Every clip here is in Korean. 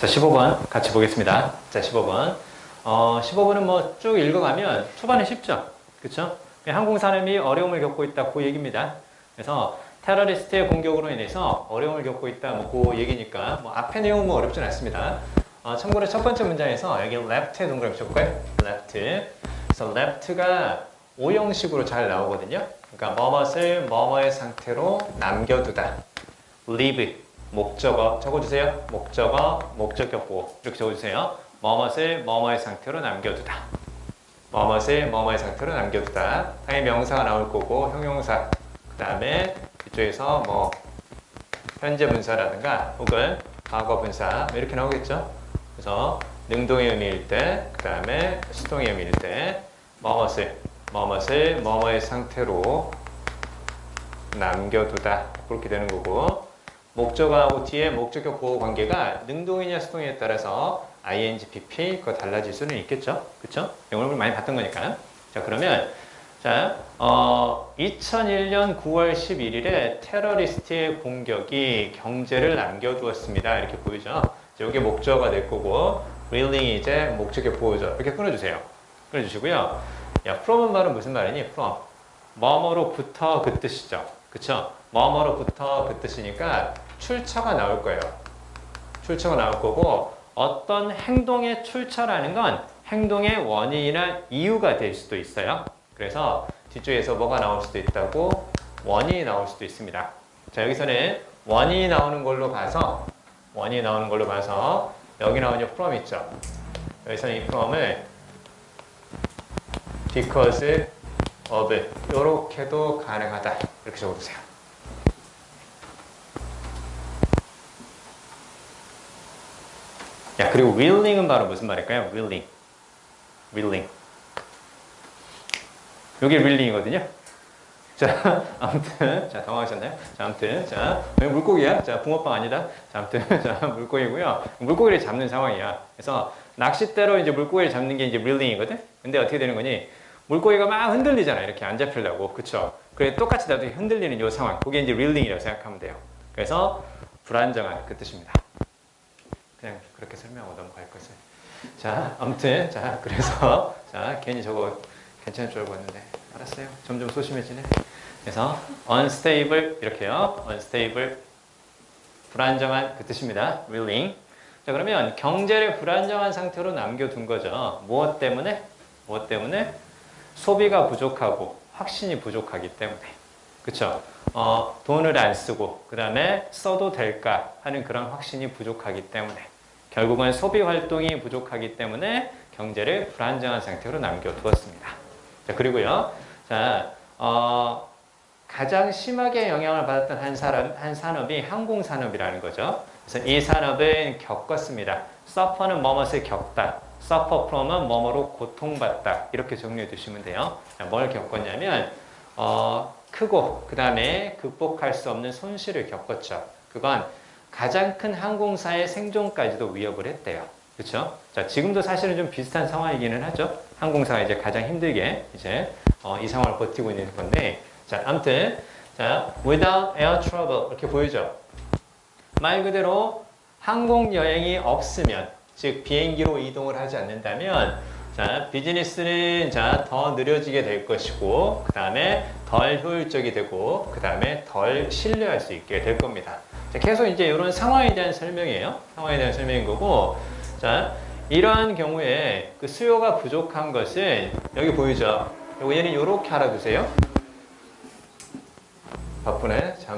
자, 15번 같이 보겠습니다. 자, 15번. 어, 15번은 뭐 쭉 읽어가면 초반에 쉽죠? 그쵸? 항공산업이 어려움을 겪고 있다, 그 얘기입니다. 그래서 테러리스트의 공격으로 인해서 어려움을 겪고 있다, 뭐 그 얘기니까 뭐 앞에 내용은 뭐 어렵진 않습니다. 어, 참고로 첫 번째 문장에서 여기 left에 동그라미 쳐볼까요? left. 그래서 left가 오형식으로 잘 나오거든요. 그러니까 뭐뭇을 뭐뭐의 상태로 남겨두다. leave 목적어 적어주세요. 목적어 목적격보 이렇게 적어주세요. 뭐뭇을 뭐뭐의 상태로 남겨두다. 뭐뭇을 뭐뭐의 상태로 남겨두다. 당연히 명사가 나올 거고 형용사 그 다음에 이쪽에서 뭐 현재 분사라든가 혹은 과거 분사 이렇게 나오겠죠. 그래서 능동의 의미일 때, 그 다음에 수동의 의미일 때 뭐뭇을 뭐뭇을 뭐뭐의 상태로 남겨두다 그렇게 되는 거고 목적어하고 뒤에 목적격 보호 관계가 능동이냐 수동이냐에 따라서 ing, pp 그거 달라질 수는 있겠죠, 그렇죠? 영어를 많이 봤던 거니까. 자 그러면 자 어, 2001년 9월 11일에 테러리스트의 공격이 경제를 남겨두었습니다. 이렇게 보이죠. 이게 목적어가 될 거고 willing이 이제 목적격 보호죠. 이렇게 끊어주세요. 끊어주시고요. 야, from은 말은 무슨 말이니? from. 뭐뭐로부터 그 뜻이죠. 그쵸? 뭐뭐로부터 그 뜻이니까 출처가 나올 거예요. 출처가 나올 거고 어떤 행동의 출처라는 건 행동의 원인이나 이유가 될 수도 있어요. 그래서 뒤쪽에서 뭐가 나올 수도 있다고 원인이 나올 수도 있습니다. 자 여기서는 원인이 나오는 걸로 봐서 원인이 나오는 걸로 봐서 여기 나오는 from 있죠. 여기서는 이 from을 because of 이렇게도 가능하다 이렇게 적어주세요. 야 그리고 willing은 바로 무슨 말일까요? willing, willing. 이게 willing이거든요. 자, 아무튼, 자, 당황하셨나요? 자, 아무튼, 자, 물고기야? 자, 붕어빵 아니다? 자, 아무튼, 자, 물고기고요. 물고기를 잡는 상황이야. 그래서 낚싯대로 이제 물고기를 잡는 게 이제 willing이거든? 근데 어떻게 되는 거니? 물고기가 막 흔들리잖아. 이렇게 안 잡히려고. 그쵸? 그래, 똑같이 나도 흔들리는 이 상황. 그게 이제 willing이라고 생각하면 돼요. 그래서, 불안정한 그 뜻입니다. 그냥 그렇게 설명하고 넘어갈 것을. 자, 아무튼, 자, 그래서, 자, 괜히 저거 괜찮을 줄 알고 왔는데, 알았어요. 점점 소심해지네. 그래서, unstable, 이렇게요. unstable, 불안정한 그 뜻입니다. willing. 자, 그러면 경제를 불안정한 상태로 남겨둔 거죠. 무엇 때문에? 무엇 때문에? 소비가 부족하고 확신이 부족하기 때문에. 그쵸? 어, 돈을 안 쓰고, 그 다음에 써도 될까 하는 그런 확신이 부족하기 때문에. 결국은 소비 활동이 부족하기 때문에 경제를 불안정한 상태로 남겨두었습니다. 자, 그리고요. 자, 어, 가장 심하게 영향을 받았던 한, 사람, 한 산업이 항공 산업이라는 거죠. 그래서 이 산업은 겪었습니다. suffer는 뭐뭇을 겪다. suffer from은 뭐뭐로 고통받다. 이렇게 정리해 두시면 돼요. 자, 뭘 겪었냐면, 어, 크고, 그 다음에 극복할 수 없는 손실을 겪었죠. 그건 가장 큰 항공사의 생존까지도 위협을 했대요. 그렇죠? 자, 지금도 사실은 좀 비슷한 상황이기는 하죠. 항공사가 이제 가장 힘들게 이제 어, 이 상황을 버티고 있는 건데, 자, 아무튼 자, without air travel 이렇게 보이죠. 말 그대로 항공 여행이 없으면, 즉 비행기로 이동을 하지 않는다면, 자, 비즈니스는 자, 더 느려지게 될 것이고, 그 다음에 덜 효율적이 되고, 그 다음에 덜 신뢰할 수 있게 될 겁니다. 자, 계속 이제 이런 상황에 대한 설명이에요. 상황에 대한 설명인 거고, 자, 이러한 경우에 그 수요가 부족한 것은 여기 보이죠? 요거 얘는 이렇게 알아두세요. 바쁘네. 자,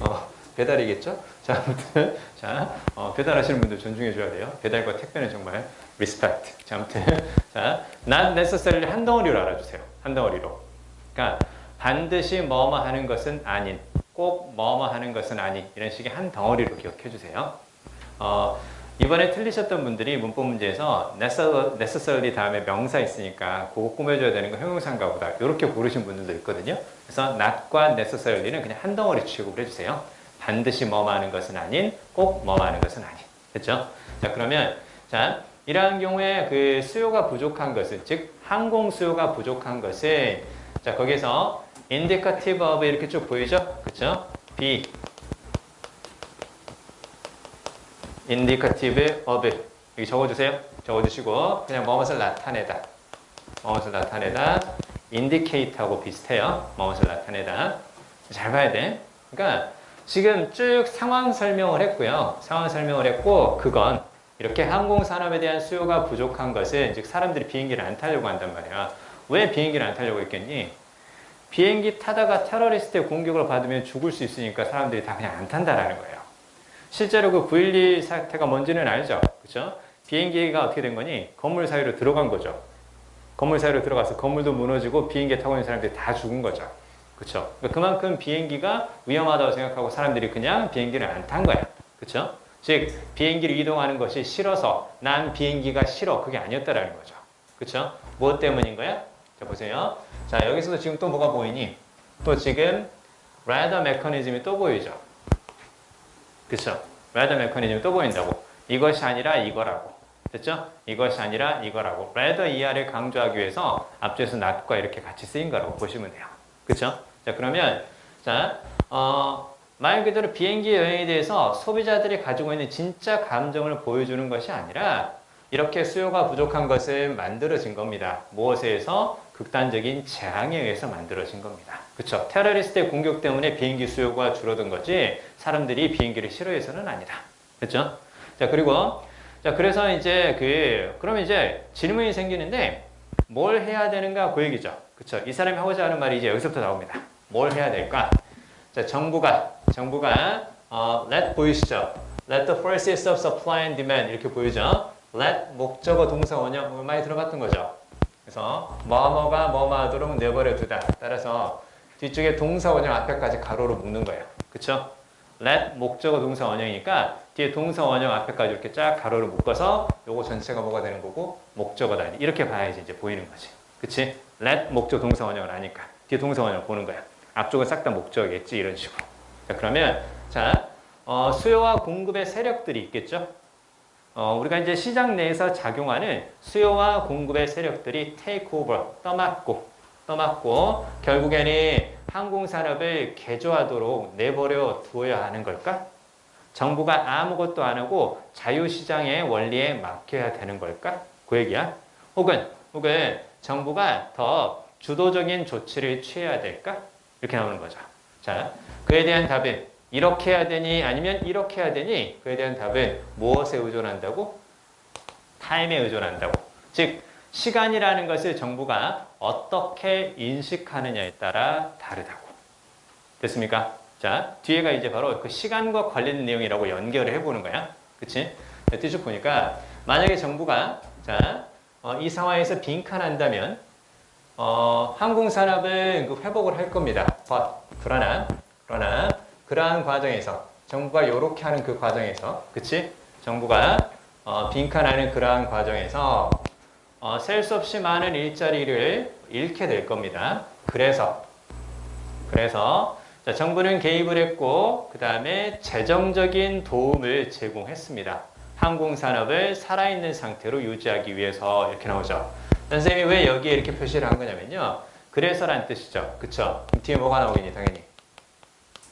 어, 배달이겠죠? 자, 아무튼 자, 어, 배달하시는 분들 존중해 줘야 돼요. 배달과 택배는 정말 리스펙트. 자, 아무튼 자, not necessarily 한 덩어리로 알아주세요. 한 덩어리로. 그러니까 반드시 뭐뭐 하는 것은 아닌, 꼭 뭐뭐 하는 것은 아닌 이런 식의 한 덩어리로 기억해 주세요. 어, 이번에 틀리셨던 분들이 문법 문제에서 necessarily 다음에 명사 있으니까 그거 꾸며줘야 되는 거 형용사인가 보다 이렇게 고르신 분들도 있거든요. 그래서 not과 necessarily 그냥 한 덩어리 취급을 해주세요. 반드시 뭐뭐 하는 것은 아닌, 꼭 뭐뭐 하는 것은 아닌. 됐죠? 자, 그러면, 자, 이러한 경우에 그 수요가 부족한 것은, 즉, 항공 수요가 부족한 것은, 자, 거기서 indicative of 이렇게 쭉 보이죠? 그쵸? B. indicative of 여기 적어주세요. 적어주시고 그냥 뭐뭇을 나타내다. 뭐뭇을 나타내다. indicate하고 비슷해요. 뭐뭇을 나타내다. 잘 봐야 돼. 그러니까 지금 쭉 상황 설명을 했고요. 상황 설명을 했고 그건 이렇게 항공 산업에 대한 수요가 부족한 것은 즉 사람들이 비행기를 안 타려고 한단 말이야. 왜 비행기를 안 타려고 했겠니? 비행기 타다가 테러리스트의 공격을 받으면 죽을 수 있으니까 사람들이 다 그냥 안 탄다라는 거예요. 실제로 그 9.12 사태가 뭔지는 알죠? 그렇죠? 비행기가 어떻게 된 거니? 건물 사이로 들어간 거죠. 건물 사이로 들어가서 건물도 무너지고 비행기 타고 있는 사람들이 다 죽은 거죠. 그렇죠? 그만큼 비행기가 위험하다고 생각하고 사람들이 그냥 비행기를 안 탄 거야. 그렇죠? 즉 비행기를 이동하는 것이 싫어서 난 비행기가 싫어 그게 아니었다라는 거죠. 그렇죠? 무엇 때문인 거야? 자 보세요. 자 여기서도 지금 또 뭐가 보이니? 또 지금 radar 메커니즘이 또 보이죠. 그렇죠? radar 메커니즘이 또 보인다고. 이것이 아니라 이거라고. 됐죠? 이것이 아니라 이거라고. radar ER을 강조하기 위해서 앞쪽에서 not과 이렇게 같이 쓰인 거라고 보시면 돼요. 그렇죠? 자 그러면 자 어, 말 그대로 비행기 여행에 대해서 소비자들이 가지고 있는 진짜 감정을 보여주는 것이 아니라 이렇게 수요가 부족한 것은 만들어진 겁니다. 무엇에 의해서? 극단적인 재앙에 의해서 만들어진 겁니다. 그렇죠? 테러리스트의 공격 때문에 비행기 수요가 줄어든 거지 사람들이 비행기를 싫어해서는 아니다. 그렇죠? 자 그리고 자 그래서 이제 그 그러면 이제 질문이 생기는데 뭘 해야 되는가 그 얘기죠. 그렇죠? 이 사람이 하고자 하는 말이 이제 여기서부터 나옵니다. 뭘 해야 될까? 자 정부가 정부가 어, let 보이시죠? Let the forces of supply and demand 이렇게 보이죠? let 목적어 동사 원형 많이 들어봤던 거죠. 그래서 뭐뭐가 뭐뭐 하도록 내버려 두다. 따라서 뒤쪽에 동사 원형 앞에까지 가로로 묶는 거예요. 그쵸? Let 목적어 동사 원형이니까 뒤에 동사 원형 앞에까지 이렇게 쫙 가로로 묶어서 요거 전체가 뭐가 되는 거고 목적어다. 이렇게 봐야지 이제 보이는 거지. 그치? let 목적 동사 원형을 아니까 뒤에 동사 원형을 보는 거야. 앞쪽은 싹 다 목적이겠지 이런 식으로. 자, 그러면 자 어, 수요와 공급의 세력들이 있겠죠. 어, 우리가 이제 시장 내에서 작용하는 수요와 공급의 세력들이 over, 떠맡고, 떠맡고, 결국에는 항공산업을 개조하도록 내버려 두어야 하는 걸까? 정부가 아무것도 안 하고 자유시장의 원리에 맡겨야 되는 걸까? 그 얘기야. 혹은, 혹은 정부가 더 주도적인 조치를 취해야 될까? 이렇게 나오는 거죠. 자, 그에 대한 답은 이렇게 해야 되니 아니면 이렇게 해야 되니 그에 대한 답은 무엇에 의존한다고? 타임에 의존한다고. 즉 시간이라는 것을 정부가 어떻게 인식하느냐에 따라 다르다고. 됐습니까? 자, 뒤에가 이제 바로 그 시간과 관련된 내용이라고 연결을 해보는 거야. 그치? 뒤쭉 보니까 만약에 정부가 자, 어, 이 상황에서 빈칸한다면 어, 항공산업은 그 회복을 할 겁니다. But, 그러나 그러나 그러한 과정에서 정부가 이렇게 하는 그 과정에서 그치? 정부가 어, 빈칸하는 그러한 과정에서 어, 셀수 없이 많은 일자리를 잃게 될 겁니다. 그래서 그래서 자, 정부는 개입을 했고 그 다음에 재정적인 도움을 제공했습니다. 항공산업을 살아있는 상태로 유지하기 위해서 이렇게 나오죠. 선생님이 왜 여기에 이렇게 표시를 한 거냐면요. 그래서란 뜻이죠. 그쵸? 뒤에 뭐가 나오겠니 당연히.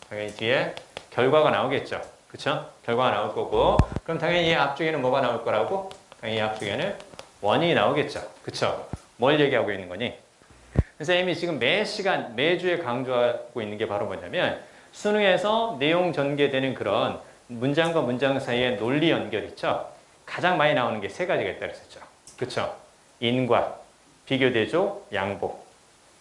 당연히 뒤에 결과가 나오겠죠. 그쵸? 결과가 나올 거고 그럼 당연히 이 앞쪽에는 뭐가 나올 거라고? 당연히 이 앞쪽에는 원인이 나오겠죠. 그쵸? 뭘 얘기하고 있는 거니? 선생님이 지금 매 시간, 매주에 강조하고 있는 게 바로 뭐냐면 수능에서 내용 전개되는 그런 문장과 문장 사이의 논리 연결 있죠? 가장 많이 나오는 게 세 가지가 있다고 했었죠. 그쵸? 인과, 비교대조, 양보.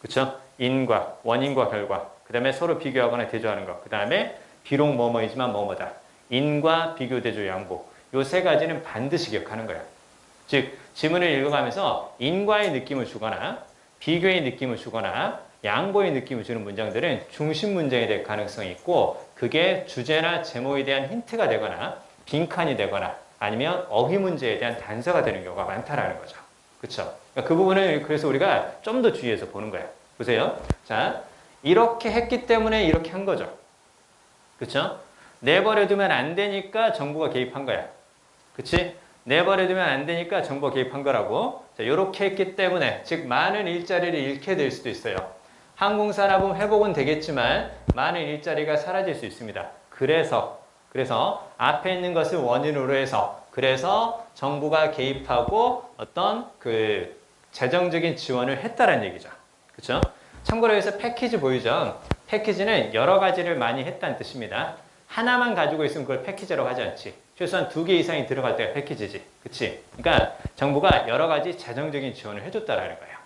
그쵸? 인과, 원인과 결과. 그 다음에 서로 비교하거나 대조하는 것. 그 다음에 비록 뭐뭐이지만 뭐뭐다. 인과 비교, 대조, 양보. 요 세 가지는 반드시 기억하는 거야. 즉 지문을 읽어가면서 인과의 느낌을 주거나 비교의 느낌을 주거나 양보의 느낌을 주는 문장들은 중심 문장이 될 가능성이 있고 그게 주제나 제목에 대한 힌트가 되거나 빈칸이 되거나 아니면 어휘 문제에 대한 단서가 되는 경우가 많다라는 거죠. 그렇죠? 그 부분을 그래서 우리가 좀 더 주의해서 보는 거예요. 보세요. 자, 이렇게 했기 때문에 이렇게 한 거죠. 그쵸? 내버려두면 안 되니까 정부가 개입한 거야. 그치? 내버려두면 안 되니까 정부가 개입한 거라고. 자, 이렇게 했기 때문에, 즉, 많은 일자리를 잃게 될 수도 있어요. 항공산업은 회복은 되겠지만, 많은 일자리가 사라질 수 있습니다. 그래서, 그래서 앞에 있는 것을 원인으로 해서 그래서 정부가 개입하고 어떤 그 재정적인 지원을 했다라는 얘기죠. 그렇죠? 참고로 여기서 패키지 보이죠? 패키지는 여러 가지를 많이 했다는 뜻입니다. 하나만 가지고 있으면 그걸 패키지라고 하지 않지. 최소한 두 개 이상이 들어갈 때가 패키지지. 그치? 그러니까 정부가 여러 가지 재정적인 지원을 해줬다라는 거예요.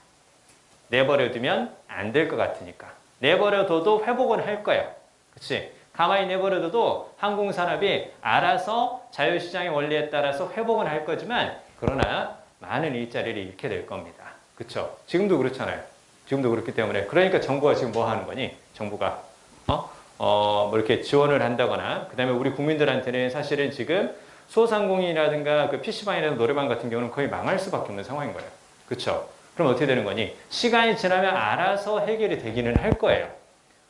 내버려두면 안 될 것 같으니까. 내버려둬도 회복은 할 거예요. 그치? 가만히 내버려둬도 항공산업이 알아서 자유시장의 원리에 따라서 회복은 할 거지만 그러나 많은 일자리를 잃게 될 겁니다. 그쵸? 지금도 그렇잖아요. 지금도 그렇기 때문에 그러니까 정부가 지금 뭐 하는 거니? 정부가 어? 어, 뭐 이렇게 지원을 한다거나 그 다음에 우리 국민들한테는 사실은 지금 소상공인이라든가 그 PC방이라든가 노래방 같은 경우는 거의 망할 수밖에 없는 상황인 거예요. 그렇죠? 그럼 어떻게 되는 거니? 시간이 지나면 알아서 해결이 되기는 할 거예요.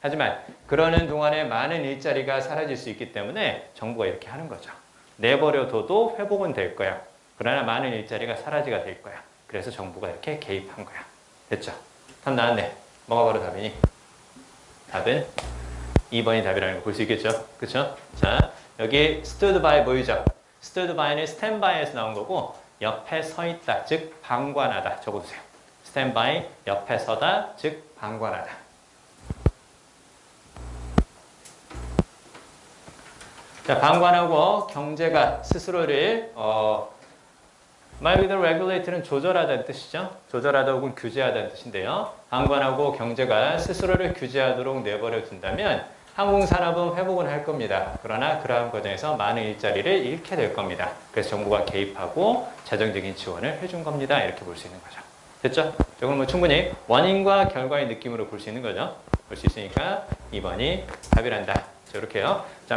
하지만 그러는 동안에 많은 일자리가 사라질 수 있기 때문에 정부가 이렇게 하는 거죠. 내버려둬도 회복은 될 거야. 그러나 많은 일자리가 사라지가 될 거야. 그래서 정부가 이렇게 개입한 거야. 됐죠? 답 나왔네. 뭐가 바로 답이니? 답은 2번이 답이라는 걸 볼 수 있겠죠? 그쵸? 자, 여기 stood by 보이죠? stood by는 stand by에서 나온 거고 옆에 서 있다, 즉 방관하다 적어두세요. stand by, 옆에 서다, 즉 방관하다. 자, 방관하고 경제가 스스로를 어, 말 그대로 regulate는 조절하다는 뜻이죠. 조절하다 혹은 규제하다는 뜻인데요. 방관하고 경제가 스스로를 규제하도록 내버려 둔다면 항공산업은 회복은 할 겁니다. 그러나 그러한 과정에서 많은 일자리를 잃게 될 겁니다. 그래서 정부가 개입하고 재정적인 지원을 해준 겁니다. 이렇게 볼 수 있는 거죠. 됐죠? 이건 뭐 충분히 원인과 결과의 느낌으로 볼 수 있는 거죠. 볼 수 있으니까 2번이 답이란다. 자, 이렇게요. 자,